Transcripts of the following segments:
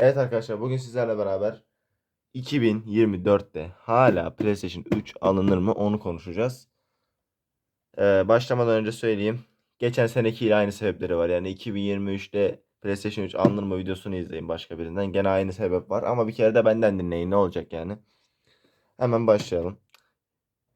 Evet arkadaşlar bugün sizlerle beraber 2024'te hala PlayStation 3 alınır mı onu konuşacağız. Ee, başlamadan önce söyleyeyim. Geçen senekiyle aynı sebepleri var. Yani 2023'te PlayStation 3 alınır mı videosunu izleyin başka birinden. Gene aynı sebep var ama bir kere de benden dinleyin ne olacak yani. Hemen başlayalım.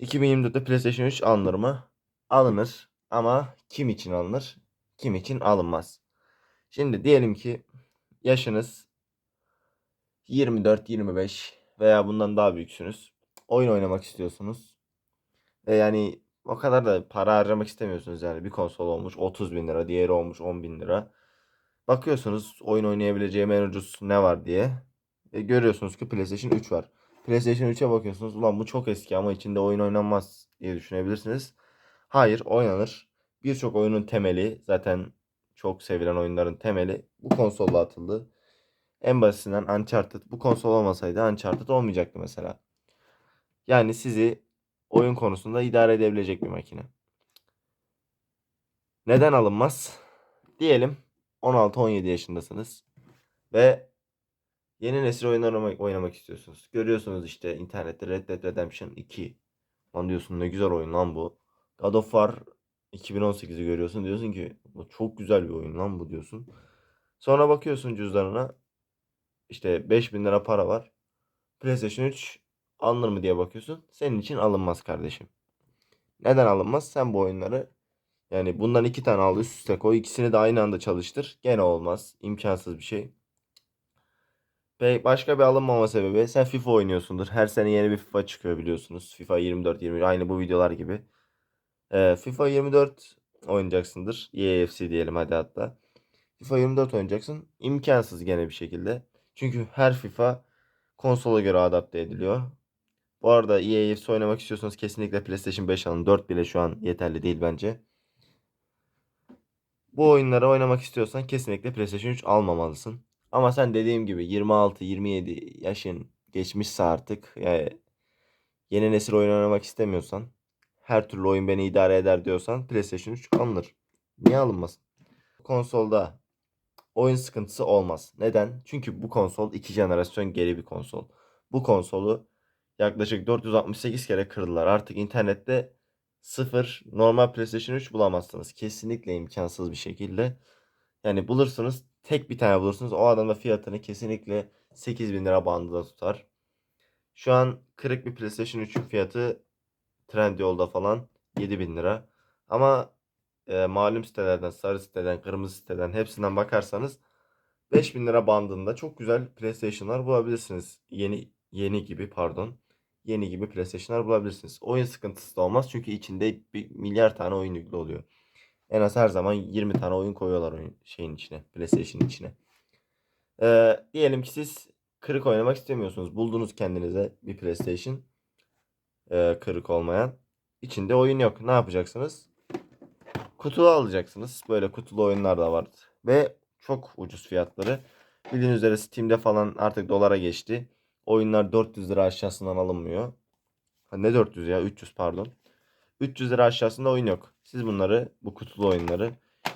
2024'te PlayStation 3 alınır mı? Alınır ama kim için alınır? Kim için alınmaz? Şimdi diyelim ki yaşınız 24-25 veya bundan daha büyüksünüz. Oyun oynamak istiyorsunuz. Ve yani o kadar da para harcamak istemiyorsunuz yani. Bir konsol olmuş 30 bin lira, diğeri olmuş 10 bin lira. Bakıyorsunuz oyun oynayabileceğim en ucuz ne var diye. E, görüyorsunuz ki PlayStation 3 var. PlayStation 3'e bakıyorsunuz. Ulan bu çok eski ama içinde oyun oynanmaz diye düşünebilirsiniz. Hayır oynanır. Birçok oyunun temeli zaten çok sevilen oyunların temeli bu konsolla atıldı. En basitinden Uncharted bu konsol olmasaydı Uncharted olmayacaktı mesela. Yani sizi oyun konusunda idare edebilecek bir makine. Neden alınmaz? Diyelim 16-17 yaşındasınız ve yeni nesil oyun oynamak, oynamak istiyorsunuz. Görüyorsunuz işte internette Red Dead Redemption 2. Lan diyorsun ne güzel oyun lan bu. God of War 2018'i görüyorsun diyorsun ki "Bu çok güzel bir oyun lan bu diyorsun. Sonra bakıyorsun cüzdanına işte 5000 lira para var. PlayStation 3 alınır mı diye bakıyorsun. Senin için alınmaz kardeşim. Neden alınmaz? Sen bu oyunları yani bundan iki tane al üst üste koy. ikisini de aynı anda çalıştır. Gene olmaz. İmkansız bir şey. Ve başka bir alınmama sebebi sen FIFA oynuyorsundur. Her sene yeni bir FIFA çıkıyor biliyorsunuz. FIFA 24 20 aynı bu videolar gibi. Ee, FIFA 24 oynayacaksındır. EAFC diyelim hadi hatta. FIFA 24 oynayacaksın. İmkansız gene bir şekilde. Çünkü her FIFA konsola göre adapte ediliyor. Bu arada EAFC oynamak istiyorsanız kesinlikle PlayStation 5 alın. 4 bile şu an yeterli değil bence. Bu oyunları oynamak istiyorsan kesinlikle PlayStation 3 almamalısın. Ama sen dediğim gibi 26-27 yaşın geçmişse artık yani yeni nesil oyun oynamak istemiyorsan her türlü oyun beni idare eder diyorsan PlayStation 3 alınır. Niye alınmasın? Konsolda oyun sıkıntısı olmaz. Neden? Çünkü bu konsol iki jenerasyon geri bir konsol. Bu konsolu yaklaşık 468 kere kırdılar. Artık internette sıfır normal PlayStation 3 bulamazsınız. Kesinlikle imkansız bir şekilde. Yani bulursunuz tek bir tane bulursunuz. O adam da fiyatını kesinlikle 8000 lira bandında tutar. Şu an kırık bir PlayStation 3'ün fiyatı Trendyol'da falan 7000 lira. Ama e, malum sitelerden, sarı siteden, kırmızı siteden hepsinden bakarsanız 5000 lira bandında çok güzel PlayStation'lar bulabilirsiniz. Yeni yeni gibi pardon. Yeni gibi PlayStation'lar bulabilirsiniz. Oyun sıkıntısı da olmaz çünkü içinde bir milyar tane oyun yüklü oluyor. En az her zaman 20 tane oyun koyuyorlar oyun şeyin içine, PlayStation'ın içine. Ee, diyelim ki siz kırık oynamak istemiyorsunuz. Buldunuz kendinize bir PlayStation e, kırık olmayan. İçinde oyun yok. Ne yapacaksınız? Kutulu alacaksınız. Böyle kutulu oyunlar da var. Ve çok ucuz fiyatları. Bildiğiniz üzere Steam'de falan artık dolara geçti. Oyunlar 400 lira aşağısından alınmıyor. Ne 400 ya? 300 pardon. 300 lira aşağısında oyun yok. Siz bunları bu kutulu oyunları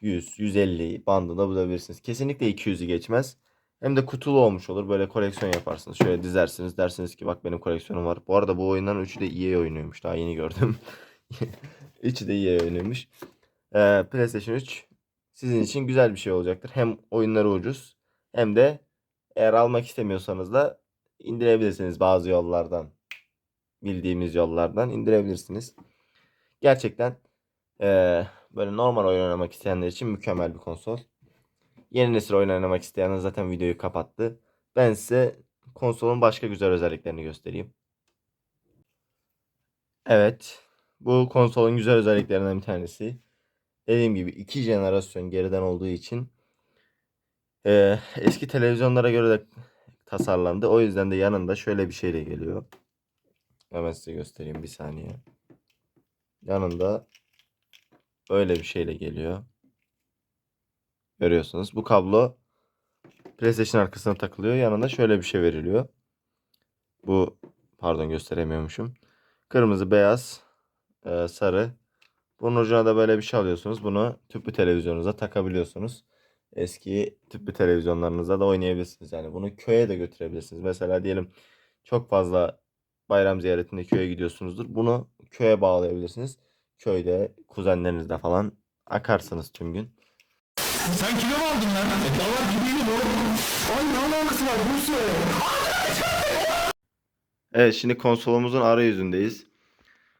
100, 150 bandında bulabilirsiniz. Kesinlikle 200'ü geçmez. Hem de kutulu olmuş olur. Böyle koleksiyon yaparsınız. Şöyle dizersiniz. Dersiniz ki bak benim koleksiyonum var. Bu arada bu oyunların üçü de EA oynuyormuş. Daha yeni gördüm. üçü de EA oynuyormuş. Ee, PlayStation 3 sizin için güzel bir şey olacaktır. Hem oyunları ucuz hem de eğer almak istemiyorsanız da indirebilirsiniz bazı yollardan. Bildiğimiz yollardan indirebilirsiniz. Gerçekten ee, böyle normal oyun oynamak isteyenler için mükemmel bir konsol. Yeni nesil oyun oynamak isteyenler zaten videoyu kapattı. Ben size konsolun başka güzel özelliklerini göstereyim. Evet. Bu konsolun güzel özelliklerinden bir tanesi. Dediğim gibi iki jenerasyon geriden olduğu için ee, eski televizyonlara göre de tasarlandı. O yüzden de yanında şöyle bir şeyle geliyor. Hemen size göstereyim bir saniye. Yanında böyle bir şeyle geliyor. Görüyorsunuz. Bu kablo PlayStation arkasına takılıyor. Yanında şöyle bir şey veriliyor. Bu pardon gösteremiyormuşum. Kırmızı, beyaz, e, sarı. Bunun ucuna da böyle bir şey alıyorsunuz. Bunu tüplü televizyonunuza takabiliyorsunuz. eski tüplü televizyonlarınızda da oynayabilirsiniz. Yani bunu köye de götürebilirsiniz. Mesela diyelim çok fazla bayram ziyaretinde köye gidiyorsunuzdur. Bunu köye bağlayabilirsiniz. Köyde kuzenlerinizle falan akarsınız tüm gün. Sen kilo mu aldın lan? E, davar gibiyim oğlum. Ay ne alakası var Buse? Evet şimdi konsolumuzun arayüzündeyiz.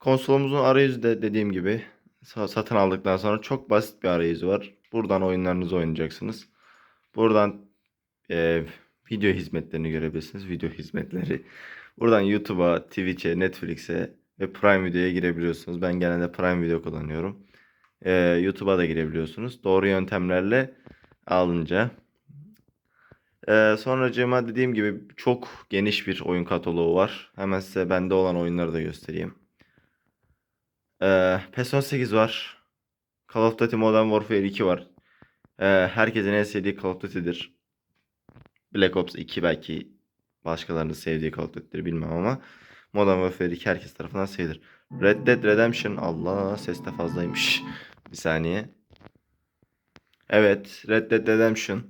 Konsolumuzun arayüzü de dediğim gibi satın aldıktan sonra çok basit bir arayüzü var. Buradan oyunlarınızı oynayacaksınız. Buradan e, video hizmetlerini görebilirsiniz. Video hizmetleri. Buradan YouTube'a, Twitch'e, Netflix'e ve Prime Video'ya girebiliyorsunuz. Ben genelde Prime Video kullanıyorum. E, YouTube'a da girebiliyorsunuz. Doğru yöntemlerle alınca. Ee, sonracığıma dediğim gibi çok geniş bir oyun kataloğu var. Hemen size bende olan oyunları da göstereyim. Ee, PES 18 var. Call of Duty Modern Warfare 2 var. Ee, herkesin en sevdiği Call of Duty'dir. Black Ops 2 belki başkalarının sevdiği Call of Duty'dir bilmem ama Modern Warfare 2 herkes tarafından sevilir. Red Dead Redemption Allah ses de fazlaymış. Bir saniye. Evet, Red Dead Redemption.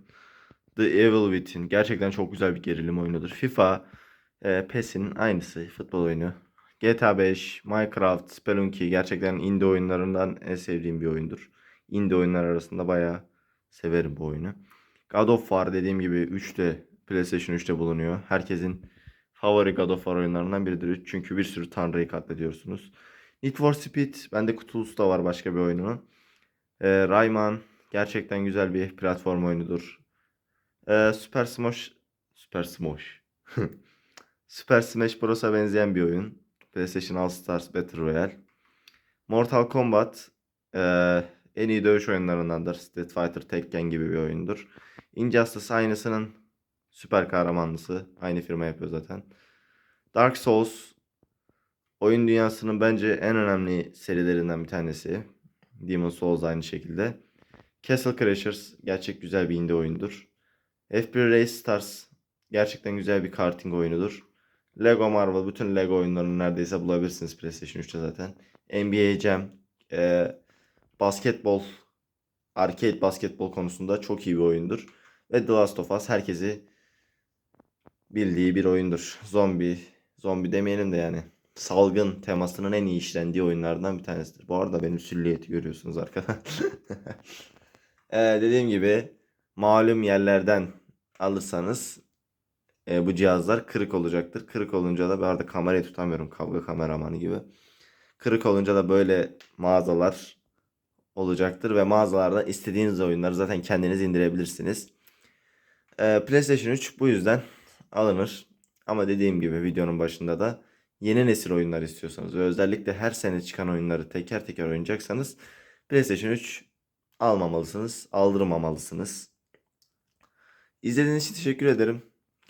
The Evil Within. Gerçekten çok güzel bir gerilim oyunudur. FIFA, e, PES'in aynısı futbol oyunu. GTA 5, Minecraft, Spelunky gerçekten indie oyunlarından en sevdiğim bir oyundur. Indie oyunlar arasında bayağı severim bu oyunu. God of War dediğim gibi 3'te PlayStation 3'te bulunuyor. Herkesin favori God of War oyunlarından biridir. 3 çünkü bir sürü tanrıyı katlediyorsunuz. Need for Speed bende kutulusu da var başka bir oyunun. E, Rayman gerçekten güzel bir platform oyunudur. Ee, Super Smash Super Smash Super Smash Bros'a benzeyen bir oyun. PlayStation All Stars Battle Royale. Mortal Kombat ee, en iyi dövüş oyunlarındandır. Street Fighter, Tekken gibi bir oyundur. Injustice aynısının süper kahramanlısı. Aynı firma yapıyor zaten. Dark Souls oyun dünyasının bence en önemli serilerinden bir tanesi. Demon Souls aynı şekilde. Castle Crashers gerçek güzel bir indie oyundur. F1 Race Stars gerçekten güzel bir karting oyunudur. Lego Marvel bütün Lego oyunlarını neredeyse bulabilirsiniz PlayStation 3'te zaten. NBA Jam e, basketbol arcade basketbol konusunda çok iyi bir oyundur. Ve The Last of Us herkesi bildiği bir oyundur. Zombi, zombi demeyelim de yani salgın temasının en iyi işlendiği oyunlardan bir tanesidir. Bu arada benim sülliyeti görüyorsunuz arkada. Ee, dediğim gibi malum yerlerden alırsanız e, bu cihazlar kırık olacaktır. Kırık olunca da ben kamerayı tutamıyorum kavga kameramanı gibi. Kırık olunca da böyle mağazalar olacaktır ve mağazalarda istediğiniz oyunları zaten kendiniz indirebilirsiniz. Ee, PlayStation 3 bu yüzden alınır. Ama dediğim gibi videonun başında da yeni nesil oyunlar istiyorsanız ve özellikle her sene çıkan oyunları teker teker oynayacaksanız PlayStation 3 almamalısınız, aldırmamalısınız. İzlediğiniz için teşekkür ederim.